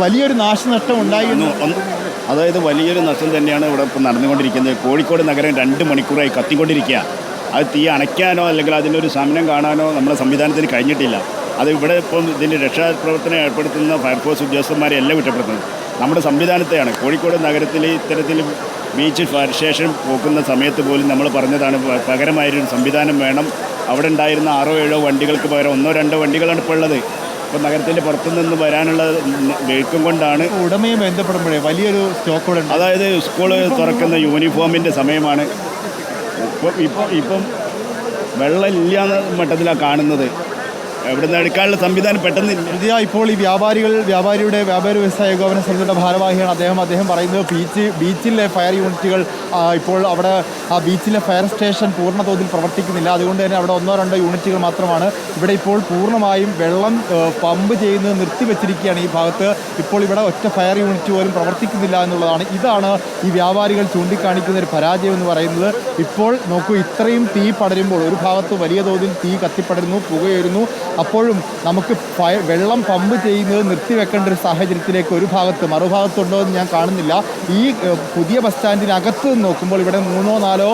വലിയൊരു നാശനഷ്ടം ഉണ്ടായി അതായത് വലിയൊരു നഷ്ടം തന്നെയാണ് ഇവിടെ ഇപ്പം നടന്നുകൊണ്ടിരിക്കുന്നത്. കോഴിക്കോട് നഗരം രണ്ട് മണിക്കൂറായി കത്തിക്കൊണ്ടിരിക്കുക. അത് തീ അണയ്ക്കാനോ അല്ലെങ്കിൽ അതിനൊരു ശമനം കാണാനോ നമ്മുടെ സംവിധാനത്തിന് കഴിഞ്ഞിട്ടില്ല. അത് ഇവിടെ ഇപ്പം ഇതിന്റെ രക്ഷാപ്രവർത്തനം ഏർപ്പെടുത്തുന്ന ഫയർഫോഴ്സ് ഉദ്യോഗസ്ഥന്മാരെ എല്ലാം കുറ്റപ്പെടുത്തുന്നത്. നമ്മുടെ സംവിധാനത്തെയാണ്. കോഴിക്കോട് നഗരത്തിൽ ഇത്തരത്തിൽ ബീച്ച് ഫയർ സ്റ്റേഷൻ പോക്കുന്ന സമയത്ത് പോലും നമ്മൾ പറഞ്ഞതാണ് പകരമായൊരു സംവിധാനം വേണം. അവിടെ ഉണ്ടായിരുന്ന ആറോ ഏഴോ വണ്ടികൾക്ക് പകരം ഒന്നോ രണ്ടോ വണ്ടികളാണ് ഇപ്പോൾ ഉള്ളത്. ഇപ്പോൾ നഗരത്തിന്റെ പുറത്തുനിന്ന് വരാനുള്ള വെഴുക്കം കൊണ്ടാണ് ഉടമയെ ബന്ധപ്പെടുമ്പോഴേ വലിയൊരു സ്റ്റോക്ക് ഉണ്ട്. അതായത് സ്കൂൾ തുറക്കുന്ന യൂണിഫോമിന്റെ സമയമാണ്. ഇപ്പം ഇപ്പം ഇപ്പം വെള്ളം ഇല്ലാന്ന മട്ടത്തിലാണ് കാണുന്നത്. എവിടുന്ന് എടുക്കാനുള്ള സംവിധാനം പെട്ടെന്നില്ല. ഇന്ത്യ ഇപ്പോൾ ഈ വ്യാപാരികൾ വ്യാപാരിയുടെ വ്യാപാര വ്യവസായ ഏകോപന സമിതിയുടെ ഭാരവാഹിയാണ്. അദ്ദേഹം അദ്ദേഹം പറയുന്നത് ബീച്ച് ബീച്ചിലെ ഫയർ യൂണിറ്റുകൾ ഇപ്പോൾ അവിടെ ആ ബീച്ചിലെ ഫയർ സ്റ്റേഷൻ പൂർണ തോതിൽ പ്രവർത്തിക്കുന്നില്ല. അതുകൊണ്ട് തന്നെ അവിടെ ഒന്നോ രണ്ടോ യൂണിറ്റുകൾ മാത്രമാണ്. ഇവിടെ ഇപ്പോൾ പൂർണമായും വെള്ളം പമ്പ് ചെയ്യുന്നത് നിർത്തിവെച്ചിരിക്കുകയാണ് ഈ ഭാഗത്ത്. ഇപ്പോൾ ഇവിടെ ഒറ്റ ഫയർ യൂണിറ്റ് പോലും പ്രവർത്തിക്കുന്നില്ല എന്നുള്ളതാണ്. ഇതാണ് ഈ വ്യാപാരികൾ ചൂണ്ടിക്കാണിക്കുന്ന ഒരു പരാജയം എന്ന് പറയുന്നത്. ഇപ്പോൾ നോക്കൂ ഇത്രയും തീ പടരുമ്പോൾ ഒരു ഭാഗത്ത് വലിയ തോതിൽ തീ കത്തിപ്പടരുന്നു പുകയുയരുന്നു അപ്പോഴും നമുക്ക് വെള്ളം പമ്പ് ചെയ്യുന്നത് നിർത്തിവെക്കേണ്ട ഒരു സാഹചര്യത്തിലേക്ക് ഒരു ഭാഗത്ത് മറുഭാഗത്തുണ്ടോ എന്ന് ഞാൻ കാണുന്നില്ല. ഈ പുതിയ ബസ് സ്റ്റാൻഡിനകത്ത് നോക്കുമ്പോൾ ഇവിടെ മൂന്നോ നാലോ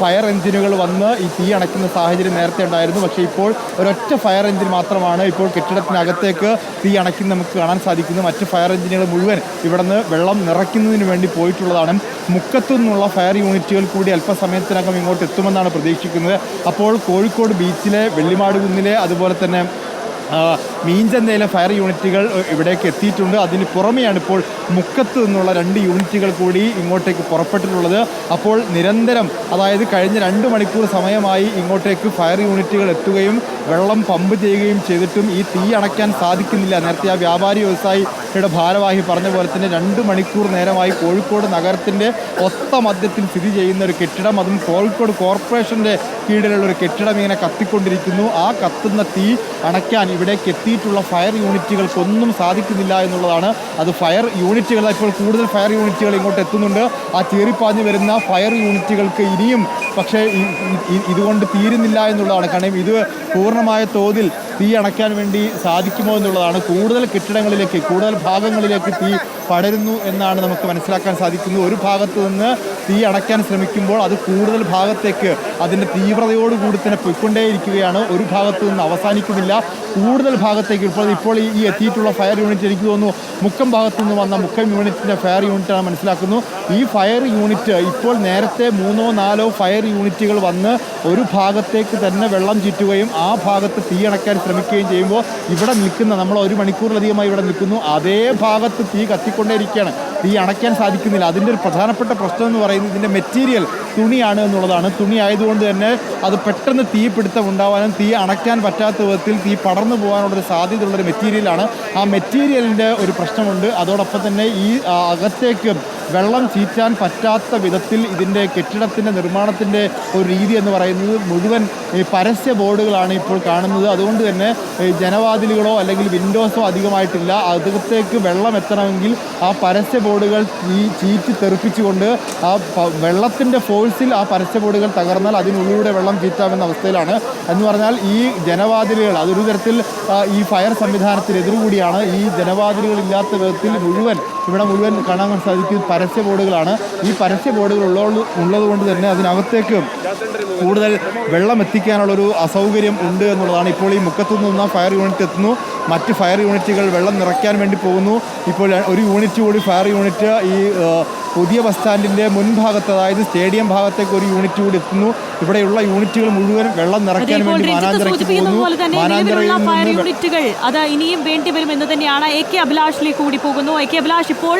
ഫയർ എഞ്ചിനുകൾ വന്ന് ഈ തീ അണയ്ക്കുന്ന സാഹചര്യം നേരത്തെ ഉണ്ടായിരുന്നു. പക്ഷേ ഇപ്പോൾ ഒരൊറ്റ ഫയർ എഞ്ചിൻ മാത്രമാണ് ഇപ്പോൾ കെട്ടിടത്തിനകത്തേക്ക് തീ അണയ്ക്കുന്ന നമുക്ക് കാണാൻ സാധിക്കുന്നു. മറ്റ് ഫയർ എഞ്ചിനുകൾ മുഴുവൻ ഇവിടുന്ന് വെള്ളം നിറയ്ക്കുന്നതിന് വേണ്ടി പോയിട്ടുള്ളതാണ്. മുക്കത്തു നിന്നുള്ള ഫയർ യൂണിറ്റുകൾ കൂടി അല്പസമയത്തിനകം ഇങ്ങോട്ട് എത്തുമെന്നാണ് പ്രതീക്ഷിക്കുന്നത്. അപ്പോൾ കോഴിക്കോട് ബീച്ചിലെ വെള്ളിമാട് കുന്നിലെ അതുപോലെ തന്നെ Uh, മീഞ്ചന്തയിലെ ഫയർ യൂണിറ്റുകൾ ഇവിടേക്ക് എത്തിയിട്ടുണ്ട്. അതിന് പുറമെയാണ് ഇപ്പോൾ മുക്കത്ത് നിന്നുള്ള രണ്ട് യൂണിറ്റുകൾ കൂടി ഇങ്ങോട്ടേക്ക് പുറപ്പെട്ടിട്ടുള്ളത്. അപ്പോൾ നിരന്തരം അതായത് കഴിഞ്ഞ രണ്ട് മണിക്കൂർ സമയമായി ഇങ്ങോട്ടേക്ക് ഫയർ യൂണിറ്റുകൾ എത്തുകയും വെള്ളം പമ്പ് ചെയ്യുകയും ചെയ്തിട്ടും ഈ തീ അണയ്ക്കാൻ സാധിക്കുന്നില്ല. നേരത്തെ ആ വ്യാപാരി വ്യവസായിയുടെ ഭാരവാഹി പറഞ്ഞ പോലെ തന്നെ രണ്ട് മണിക്കൂർ നേരമായി കോഴിക്കോട് നഗരത്തിന്റെ ഒത്ത മധ്യത്തിൽ സ്ഥിതി ചെയ്യുന്ന ഒരു കെട്ടിടം. അതും കോഴിക്കോട് കോർപ്പറേഷന്റെ കീഴിലുള്ള ഒരു കെട്ടിടം ഇങ്ങനെ കത്തിക്കൊണ്ടിരിക്കുന്നു. ആ കത്തുന്ന തീ അണയ്ക്കാൻ ഇവിടേക്ക് എത്തിയിട്ടുള്ള ഫയർ യൂണിറ്റുകൾക്കൊന്നും സാധിക്കുന്നില്ല എന്നുള്ളതാണ്. അത് ഫയർ യൂണിറ്റുകൾ ഇപ്പോൾ കൂടുതൽ ഫയർ യൂണിറ്റുകൾ ഇങ്ങോട്ട് എത്തുന്നുണ്ട്. ആ ചീറിപ്പാഞ്ഞ് വരുന്ന ഫയർ യൂണിറ്റുകൾക്ക് ഇനിയും പക്ഷേ ഇതുകൊണ്ട് തീരുന്നില്ല എന്നുള്ളതാണ്. കാരണം ഇത് പൂർണമായ തോതിൽ തീ അണയ്ക്കാൻ വേണ്ടി സാധിക്കുമോ എന്നുള്ളതാണ്. കൂടുതൽ കെട്ടിടങ്ങളിലേക്ക് കൂടുതൽ ഭാഗങ്ങളിലേക്ക് തീ പടരുന്നു എന്നാണ് നമുക്ക് മനസ്സിലാക്കാൻ സാധിക്കുന്നത്. ഒരു ഭാഗത്തു നിന്ന് തീ അണയ്ക്കാൻ ശ്രമിക്കുമ്പോൾ അത് കൂടുതൽ ഭാഗത്തേക്ക് അതിന്റെ തീവ്രതയോടുകൂടി തന്നെ പൊയ്ക്കൊണ്ടേയിരിക്കുകയാണ്. ഒരു ഭാഗത്തു നിന്ന് അവസാനിക്കുന്നില്ല. കൂടുതൽ ഭാഗത്തേക്ക് ഇപ്പോൾ ഇപ്പോൾ ഈ എത്തിയിട്ടുള്ള ഫയർ യൂണിറ്റ് എനിക്ക് തോന്നുന്നു മുക്കം ഭാഗത്തു നിന്ന് വന്ന മുക്കം യൂണിറ്റിന്റെ ഫയർ യൂണിറ്റാണ് മനസ്സിലാക്കുന്നു ഈ ഫയർ യൂണിറ്റ് ഇപ്പോൾ നേരത്തെ മൂന്നോ നാലോ ഫയർ യൂണിറ്റുകൾ വന്ന് ഒരു ഭാഗത്തേക്ക് തന്നെ വെള്ളം ചുറ്റുകയും ആ ഭാഗത്ത് തീ അണയ്ക്കാൻ ശ്രമിക്കുകയും ചെയ്യുമ്പോൾ ഇവിടെ നിൽക്കുന്ന നമ്മൾ ഒരു മണിക്കൂറിലധികമായി ഇവിടെ നിൽക്കുന്നു. അതേ ഭാഗത്ത് തീ കത്തിക്കൊണ്ടേയിരിക്കുകയാണ്. തീ അണയ്ക്കാൻ സാധിക്കുന്നില്ല. അതിന്റെ ഒരു പ്രധാനപ്പെട്ട പ്രശ്നം എന്ന് പറയുന്നത് ഇതിന്റെ മെറ്റീരിയൽ തുണിയാണ് എന്നുള്ളതാണ്. തുണി ആയതുകൊണ്ട് തന്നെ അത് പെട്ടെന്ന് തീ പിടുത്തം ഉണ്ടാവാനും തീ അണയ്ക്കാൻ പറ്റാത്ത വിധത്തിൽ തീ പടർന്നു പോകാനുള്ളൊരു സാധ്യതയുള്ളൊരു മെറ്റീരിയലാണ്. ആ മെറ്റീരിയലിന്റെ ഒരു പ്രശ്നമുണ്ട്. അതോടൊപ്പം തന്നെ ഈ അകത്തേക്ക് വെള്ളം ചീറ്റാൻ പറ്റാത്ത വിധത്തിൽ ഇതിന്റെ കെട്ടിടത്തിന്റെ നിർമ്മാണത്തിന്റെ ഒരു രീതി എന്ന് പറയുന്നത് മുഴുവൻ ഈ പരസ്യ ബോർഡുകളാണ് ഇപ്പോൾ കാണുന്നത്. അതുകൊണ്ട് തന്നെ ജനവാതിലുകളോ അല്ലെങ്കിൽ വിൻഡോസോ അധികമായിട്ടില്ല. അതിർത്തേക്ക് വെള്ളം എത്തണമെങ്കിൽ ആ പരസ്യ ബോർഡുകൾ ഈ ചീറ്റി തെറിപ്പിച്ചുകൊണ്ട് ആ വെള്ളത്തിന്റെ ഫോഴ്സിൽ ആ പരസ്യ ബോർഡുകൾ തകർന്നാൽ അതിനുള്ളിലൂടെ വെള്ളം ചീറ്റാമെന്ന അവസ്ഥയിലാണ്. എന്ന് പറഞ്ഞാൽ ഈ ജനവാതിലുകൾ അതൊരു തരത്തിൽ ഈ ഫയർ സംവിധാനത്തിന് എതിരുകൂടിയാണ് ഈ ജനവാതിലുകളില്ലാത്ത വിധത്തിൽ മുഴുവൻ ഇവിടെ മുഴുവൻ കാണാൻ സാധിക്കും. പരസ്യ ബോർഡുകളാണ്. ഈ പരസ്യ ബോർഡുകൾ ഉള്ളത് ഉള്ളത് കൊണ്ട് തന്നെ അതിനകത്തേക്ക് കൂടുതൽ വെള്ളം എത്തിക്കാനുള്ളൊരു അസൗകര്യം ഉണ്ട് എന്നുള്ളതാണ്. ഇപ്പോൾ ഈ മുക്കത്തു നിന്ന് ഫയർ യൂണിറ്റ് എത്തുന്നു. മറ്റ് ഫയർ യൂണിറ്റുകൾ വെള്ളം നിറയ്ക്കാൻ വേണ്ടി പോകുന്നു. ഇപ്പോൾ ഒരു യൂണിറ്റ് കൂടി ഫയർ യൂണിറ്റ് ഈ പുതിയ ബസ് സ്റ്റാൻഡിന്റെ മുൻഭാഗത്ത് അതായത് സ്റ്റേഡിയം ഭാഗത്തേക്ക് ഒരു യൂണിറ്റ് കൂടി എത്തുന്നു. ഇവിടെയുള്ള യൂണിറ്റുകൾ മുഴുവൻ വെള്ളം നിറയ്ക്കാൻ വേണ്ടി മാനാഞ്ചിറയ്ക്ക് യൂണിറ്റുകൾ അത് ഇനിയും വേണ്ടി വരും എന്ന് തന്നെയാണ് എ കെ അഭിലാഷിലേക്ക് കൂടി പോകുന്നു. എ കെ അഭിലാഷ് ഇപ്പോൾ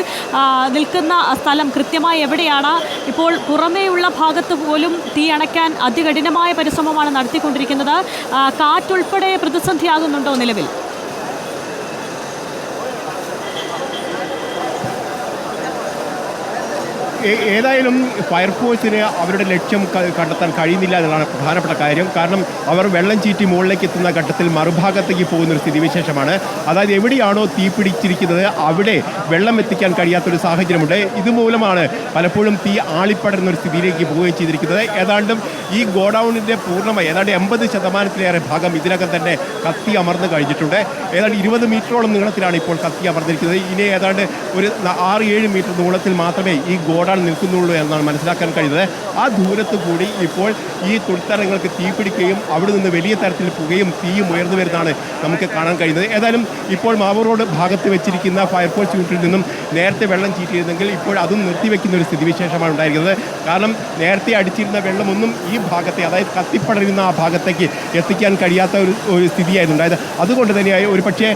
നിൽക്കുന്ന സ്ഥലം കൃത്യമായി എവിടെയാണ്? ഇപ്പോൾ പുറമേയുള്ള ഭാഗത്ത് പോലും തീ അണയ്ക്കാൻ അതികഠിനമായ പരിശ്രമമാണ് നടത്തിക്കൊണ്ടിരിക്കുന്നത്. കാറ്റുൾപ്പെടെ പ്രതിസന്ധിയാകുന്നുണ്ടോ നിലവിൽ? ഏതായാലും ഫയർഫോഴ്സിന് അവരുടെ ലക്ഷ്യം കണ്ടെത്താൻ കഴിയുന്നില്ല എന്നുള്ളതാണ് പ്രധാനപ്പെട്ട കാര്യം. കാരണം അവർ വെള്ളം ചീറ്റി മുകളിലേക്ക് എത്തുന്ന ഘട്ടത്തിൽ മറുഭാഗത്തേക്ക് പോകുന്ന ഒരു സ്ഥിതിവിശേഷമാണ്. അതായത് എവിടെയാണോ തീ പിടിച്ചിരിക്കുന്നത് അവിടെ വെള്ളം എത്തിക്കാൻ കഴിയാത്തൊരു സാഹചര്യമുണ്ട്. ഇതുമൂലമാണ് പലപ്പോഴും തീ ആളിപ്പടരുന്ന ഒരു സ്ഥിതിയിലേക്ക് പോവുകയും ചെയ്തിരിക്കുന്നത്. ഏതാണ്ടും ഈ ഗോഡൌണിന്റെ പൂർണമായി ഏതാണ്ട് എൺപത് ശതമാനത്തിലേറെ ഭാഗം ഇതിനകം തന്നെ കത്തി അമർന്ന് കഴിഞ്ഞിട്ടുണ്ട്. ഏതാണ്ട് ഇരുപത് മീറ്ററോളം നീളത്തിലാണ് ഇപ്പോൾ കത്തി അമർന്നിരിക്കുന്നത്. ഇനി ഏതാണ്ട് ഒരു ആറ് ഏഴ് മീറ്റർ നീളത്തിൽ മാത്രമേ ഈ ഗോഡൗൺ നിൽക്കുന്നുള്ളൂ എന്നാണ് മനസ്സിലാക്കാൻ കഴിയുന്നത്. ആ ദൂരത്ത് കൂടി ഇപ്പോൾ ഈ തുണിത്തരങ്ങൾക്ക് തീ പിടിക്കുകയും അവിടെ നിന്ന് വലിയ തരത്തിൽ പുകയും തീയും ഉയർന്നു വരുന്നതാണ് നമുക്ക് കാണാൻ കഴിയുന്നത്. ഏതായാലും ഇപ്പോൾ മാവൂർ റോഡ് ഭാഗത്ത് വെച്ചിരിക്കുന്ന ഫയർഫോഴ്സ് യൂണിറ്റിൽ നിന്നും നേരത്തെ വെള്ളം ചീറ്റിയിരുന്നെങ്കിൽ ഇപ്പോൾ അതും നിർത്തിവെക്കുന്ന ഒരു സ്ഥിതിവിശേഷമാണ് ഉണ്ടായിരിക്കുന്നത്. കാരണം നേരത്തെ അടിച്ചിരുന്ന വെള്ളമൊന്നും ഈ ഭാഗത്തെ അതായത് കത്തിപ്പടരുന്ന ആ ഭാഗത്തേക്ക് എത്തിക്കാൻ കഴിയാത്ത ഒരു ഒരു സ്ഥിതിയായിരുന്നു. ഉണ്ടായത് അതുകൊണ്ട് തന്നെയായി ഒരു പക്ഷേ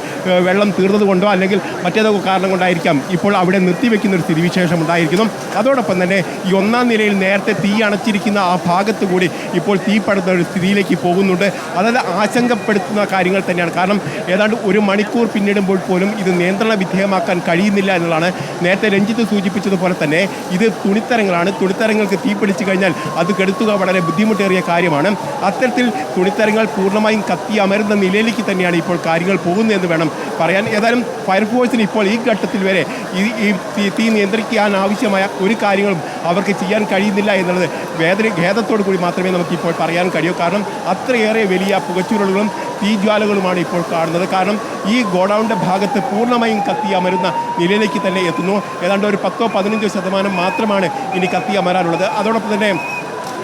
വെള്ളം തീർന്നതുകൊണ്ടോ അല്ലെങ്കിൽ മറ്റേതോ കാരണം കൊണ്ടായിരിക്കാം ഇപ്പോൾ അവിടെ നിർത്തിവെക്കുന്ന ഒരു സ്ഥിതിവിശേഷം ഉണ്ടായിരിക്കുന്നു. അതോടൊപ്പം തന്നെ ഈ ഒന്നാം നിലയിൽ നേരത്തെ തീ അണച്ചിരിക്കുന്ന ആ ഭാഗത്ത് കൂടി ഇപ്പോൾ തീ പടുന്ന ഒരു സ്ഥിതിയിലേക്ക് പോകുന്നുണ്ട്. അതായത് ആശങ്കപ്പെടുത്തുന്ന കാര്യങ്ങൾ തന്നെയാണ്. കാരണം ഏതാണ്ട് ഒരു മണിക്കൂർ പിന്നിടുമ്പോൾ പോലും ഇത് നിയന്ത്രണ വിധേയമാക്കാൻ കഴിയുന്നില്ല എന്നുള്ളതാണ് നേരത്തെ രഞ്ജിത്ത് സൂചിപ്പിച്ചതുപോലെ തന്നെ ഇത് തുണിത്തരങ്ങളാണ്. തുണിത്തരങ്ങൾക്ക് തീ പിടിച്ചു കഴിഞ്ഞാൽ അത് കെടുത്തുക വളരെ ബുദ്ധിമുട്ടേറിയ കാര്യമാണ്. അത്തരത്തിൽ തുണിത്തരങ്ങൾ പൂർണമായും കത്തി അമരുന്ന നിലയിലേക്ക് തന്നെയാണ് ഇപ്പോൾ കാര്യങ്ങൾ പോകുന്നതെന്ന് വേണം പറയാൻ. ഏതായാലും ഫയർഫോഴ്സിന് ഇപ്പോൾ ഈ ഘട്ടത്തിൽ വരെ ഈ തീ നിയന്ത്രിക്കാൻ ആവശ്യമായ ഒരു കാര്യങ്ങളും അവർക്ക് ചെയ്യാൻ കഴിയുന്നില്ല എന്നുള്ളത് വേദന ഖേദത്തോടു കൂടി മാത്രമേ നമുക്ക് ഇപ്പോൾ പറയാൻ കഴിയൂ. കാരണം അത്രയേറെ വലിയ പുകച്ചുരുളുകളും തീജ്വാലകളുമാണ് ഇപ്പോൾ കാണുന്നത്. കാരണം ഈ ഗോഡൗണിന്റെ ഭാഗത്ത് പൂർണമായും കത്തി അമരുന്ന നിലയിലേക്ക് തന്നെ എത്തുന്നു. ഏതാണ്ട് ഒരു പത്തോ പതിനഞ്ചോ ശതമാനം മാത്രമാണ് ഇനി കത്തി അമരാനുള്ളത്. അതോടൊപ്പം തന്നെ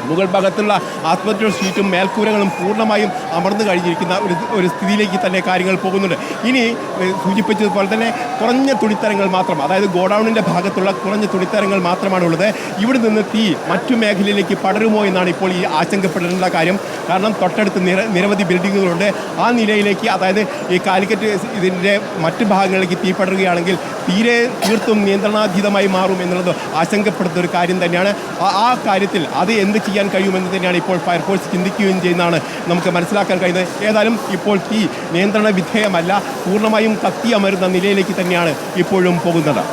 മുകൾ ഭാഗത്തുള്ള ആത്മഹത്യ സീറ്റും മേൽക്കൂരകളും പൂർണമായും അമർന്നു കഴിഞ്ഞിരിക്കുന്ന ഒരു ഒരു സ്ഥിതിയിലേക്ക് തന്നെ കാര്യങ്ങൾ പോകുന്നുണ്ട്. ഇനി സൂചിപ്പിച്ചതുപോലെ തന്നെ കുറഞ്ഞ തുണിത്തരങ്ങൾ മാത്രം അതായത് ഗോഡൌണിന്റെ ഭാഗത്തുള്ള കുറഞ്ഞ തുണിത്തരങ്ങൾ മാത്രമാണ് ഉള്ളത്. ഇവിടെ നിന്ന് തീ മറ്റു മേഖലയിലേക്ക് പടരുമോ എന്നാണ് ഇപ്പോൾ ഈ ആശങ്കപ്പെടേണ്ട കാര്യം. കാരണം തൊട്ടടുത്ത് നിര നിരവധി ബിൽഡിങ്ങുകളുണ്ട്. ആ നിലയിലേക്ക് അതായത് ഈ കാലിക്കറ്റ് ഇതിന്റെ മറ്റു ഭാഗങ്ങളിലേക്ക് തീ പടരുകയാണെങ്കിൽ തീരെ തീർത്തും നിയന്ത്രണാതീതമായി മാറും എന്നുള്ളത് ആശങ്കപ്പെടുന്ന ഒരു കാര്യം തന്നെയാണ്. ആ- കാര്യത്തിൽ അത് എന്ത് ചെയ്യാൻ കഴിയുമെന്ന് തന്നെയാണ് ഇപ്പോൾ ഫയർഫോഴ്സ് ചിന്തിക്കുകയും ചെയ്യുന്നതാണ്. നമുക്ക് മനസ്സിലാക്കാൻ കഴിയുന്നത് ഏതായാലും ഇപ്പോൾ തീ നിയന്ത്രണ വിധേയമല്ല പൂർണമായും കത്തിയമരുന്ന നിലയിലേക്ക് തന്നെയാണ് ഇപ്പോഴും പോകുന്നത്.